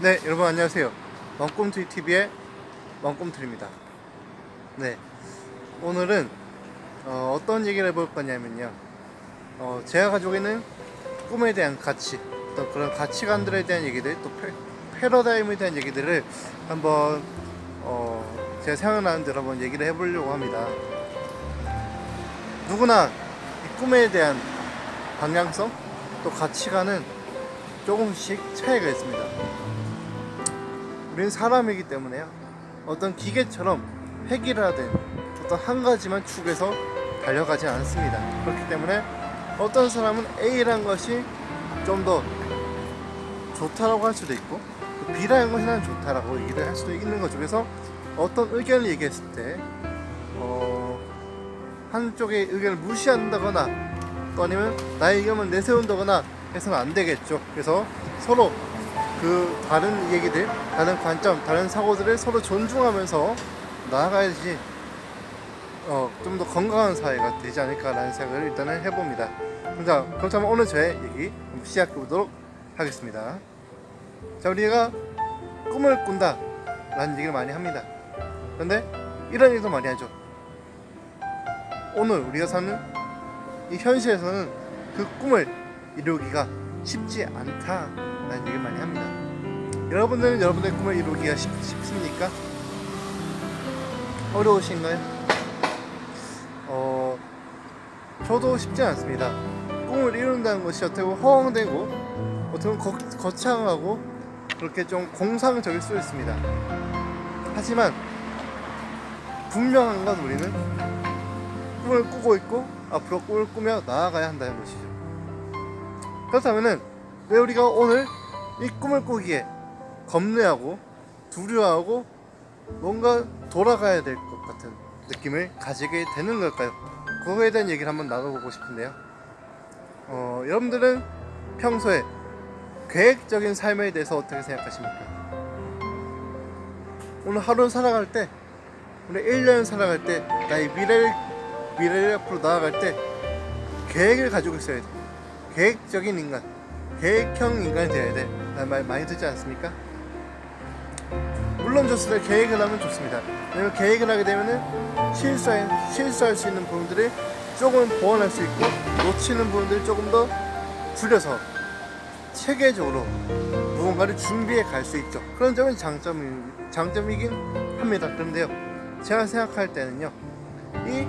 네, 여러분 안녕하세요. 왕꿈트리 TV의 왕꿈트리입니다. 네, 오늘은 어, 떤 얘기를 해볼 거냐면요. 어, 제가 가지고 있는 꿈에 대한 가치, 또 그런 가치관들에 대한 얘기들, 또 패, 패러다임에 대한 얘기들을 한번 어, 제가 생각나는 대로 한번 얘기를 해보려고 합니다. 누구나 이 꿈에 대한 방향성, 또 가치관은 조금씩 차이가 있습니다. 우리는 사람이기 때문에요. 어떤 기계처럼 획일화된 어떤 한 가지만 축에서 달려가지 않습니다. 그렇기 때문에 어떤 사람은 A라는 것이 좀 더 좋다라고 할 수도 있고 또 B라는 것이 난 좋다라고 얘기를 할 수도 있는 것 중에서 어떤 의견을 얘기했을 때 어, 한쪽의 의견을 무시한다거나 또 아니면 나의 의견을 내세운다거나 해서는 안 되겠죠. 그래서 서로 그 다른 얘기들, 다른 관점, 다른 사고들을 서로 존중하면서 나아가야지 어, 좀 더 건강한 사회가 되지 않을까라는 생각을 일단은 해봅니다. 자, 그렇다면 오늘 저의 얘기 시작해 보도록 하겠습니다. 자, 우리가 꿈을 꾼다 라는 얘기를 많이 합니다. 그런데 이런 얘기도 많이 하죠. 오늘 우리가 사는 이 현실에서는 그 꿈을 이루기가 쉽지 않다 라는 얘기를 많이 합니다. 여러분들은 여러분의 꿈을 이루기가 쉽, 쉽습니까? 어려우신가요? 어, 저도 쉽지 않습니다. 꿈을 이룬다는 것이 어떻게 보면 허황되고 어떻게 보면 거, 거창하고 그렇게 좀 공상적일 수 있습니다. 하지만 분명한 건 우리는 꿈을 꾸고 있고 앞으로 꿈을 꾸며 나아가야 한다는 것이죠. 그렇다면은 왜 우리가 오늘 이 꿈을 꾸기에 겁내하고 두려워하고 뭔가 돌아가야 될 것 같은 느낌을 가지게 되는 걸까요? 그거에 대한 얘기를 한번 나눠보고 싶은데요. 어, 여러분들은 평소에 계획적인 삶에 대해서 어떻게 생각하십니까? 오늘 하루 살아갈 때, 오늘 1년 살아갈 때, 나의 미래를, 미래를 앞으로 나아갈 때 계획을 가지고 있어야 돼. 계획적인 인간, 계획형 인간이 되어야 돼. 말 많이 듣지 않습니까? 물론 좋습니다. 계획을 하면 좋습니다. 왜냐면 계획을 하게 되면은 실수할, 실수할 수 있는 부분들을 조금 보완할 수 있고 놓치는 부분들을 조금 더 줄여서 체계적으로 무언가를 준비해 갈 수 있죠. 그런 점은 장점이, 장점이긴 합니다. 그런데요, 제가 생각할 때는요, 이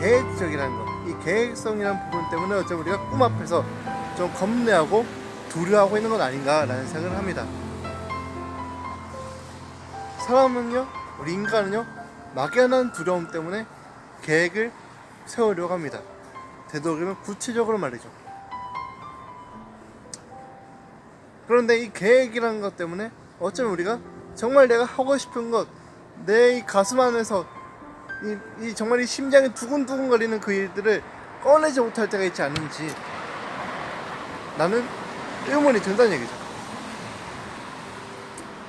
계획적이라는 것, 이 계획성이라는 부분 때문에 어쩌면 우리가 꿈 앞에서 좀 겁내하고 두려워하고 있는 건 아닌가라는 생각을 합니다. 사람은요, 우리 인간은요, 막연한 두려움 때문에 계획을 세우려고 합니다. 되도록이면 구체적으로 말이죠. 그런데 이 계획이라는 것 때문에 어쩌면 우리가 정말 내가 하고 싶은 것, 내 이 가슴 안에서 이, 이 정말 이 심장이 두근두근 거리는 그 일들을 꺼내지 못할 때가 있지 않은지 나는 의문이 든다는 얘기죠.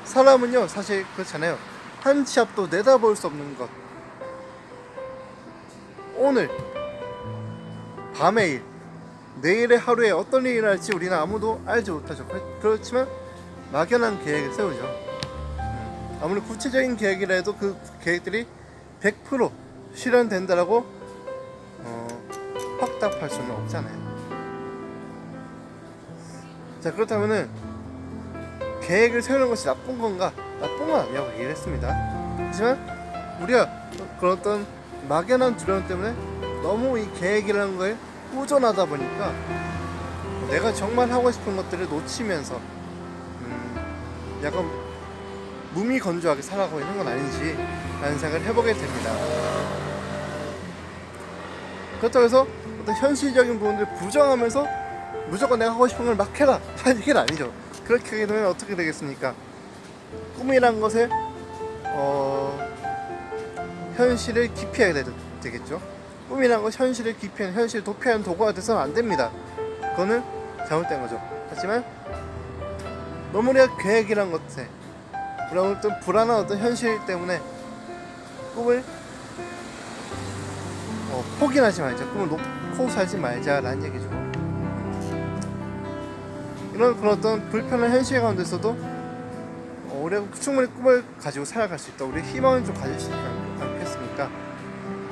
사람은요, 사실 그렇잖아요. 한치 앞도 내다볼 수 없는 것. 오늘, 밤의 일, 내일의 하루에 어떤 일이 날지 우리는 아무도 알지 못하죠. 그- 그렇지만 막연한 계획을 세우죠. 음, 아무리 구체적인 계획이라 해도 그 계획들이 100% 실현된다라고 어, 확답할 수는 없잖아요. 자 그렇다면은 계획을 세우는 것이 나쁜 건가? 나쁜 건 아니라고 얘기를 했습니다. 하지만 우리가 그런 어떤 막연한 두려움 때문에 너무 이 계획이라는 거에 꾸준하다 보니까 내가 정말 하고 싶은 것들을 놓치면서 음, 약간 무미건조하게 살아가고 있는 건 아닌지 라는 생각을 해보게 됩니다. 그렇다고 해서 어떤 현실적인 부분들을 부정하면서 무조건 내가 하고 싶은 걸 막 해라 얘기는 아니죠. 그렇게 되면 어떻게 되겠습니까? 꿈이란 것에 어, 현실을 기피해야 되, 되겠죠. 꿈이란 것 현실을 기피하는 현실 도피하는 도구가 돼서는 안 됩니다. 그거는 잘못된 거죠. 하지만 너무 우리가 계획이란 것에 어떤 불안한 어떤 현실 때문에 꿈을 어, 포기하지 말자. 꿈을 놓고 살지 말자라는 얘기죠. 이런 그런 어떤 불편한 현실 가운데서도 우리가 충분히 꿈을 가지고 살아갈 수 있다. 우리 희망을 좀 가질 수 않- 않겠습니까?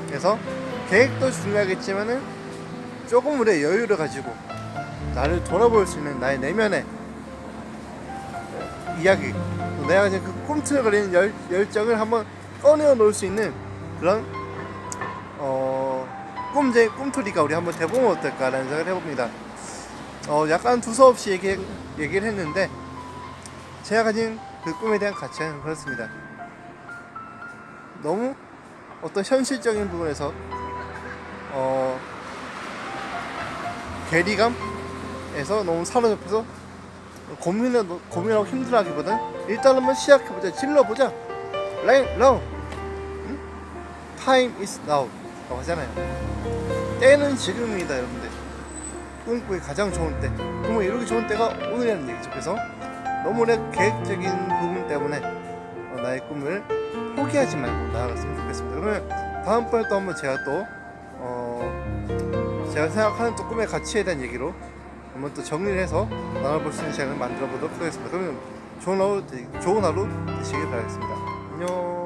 그래서 계획도 중요하겠지만은 조금 우리의 여유를 가지고 나를 돌아볼 수 있는 나의 내면의 이야기 또 내가 지금 그 꿈틀거리는 열, 열정을 한번 꺼내어 놓을 수 있는 그런 어 꿈제 꿈토리가 우리 한번 해보면 어떨까라는 생각을 해봅니다. 어 약간 두서없이 얘기 얘기를 했는데 제가 가진 그 꿈에 대한 가치는 그렇습니다. 너무 어떤 현실적인 부분에서 어 괴리감에서 너무 사로잡혀서 고민을 고민하고 힘들어하기보단 일단 한번 시작해보자 질러보자. 라인 now 응? time is now. 라고 하잖아요. 때는 지금입니다 여러분들 꿈꾸기 가장 좋은 때 그러면 이렇게 좋은 때가 오늘이라는 얘기죠 그래서 너무 내 계획적인 부분 때문에 어, 나의 꿈을 포기하지 말고 나아갔으면 좋겠습니다 그러면 다음번에 또 한번 제가 또 어, 제가 생각하는 또 꿈의 가치에 대한 얘기로 한번 또 정리를 해서 나눠볼 수 있는 시간을 만들어 보도록 하겠습니다. 그러면 좋은 하루, 되- 좋은 하루 되시길 바라겠습니다. 안녕.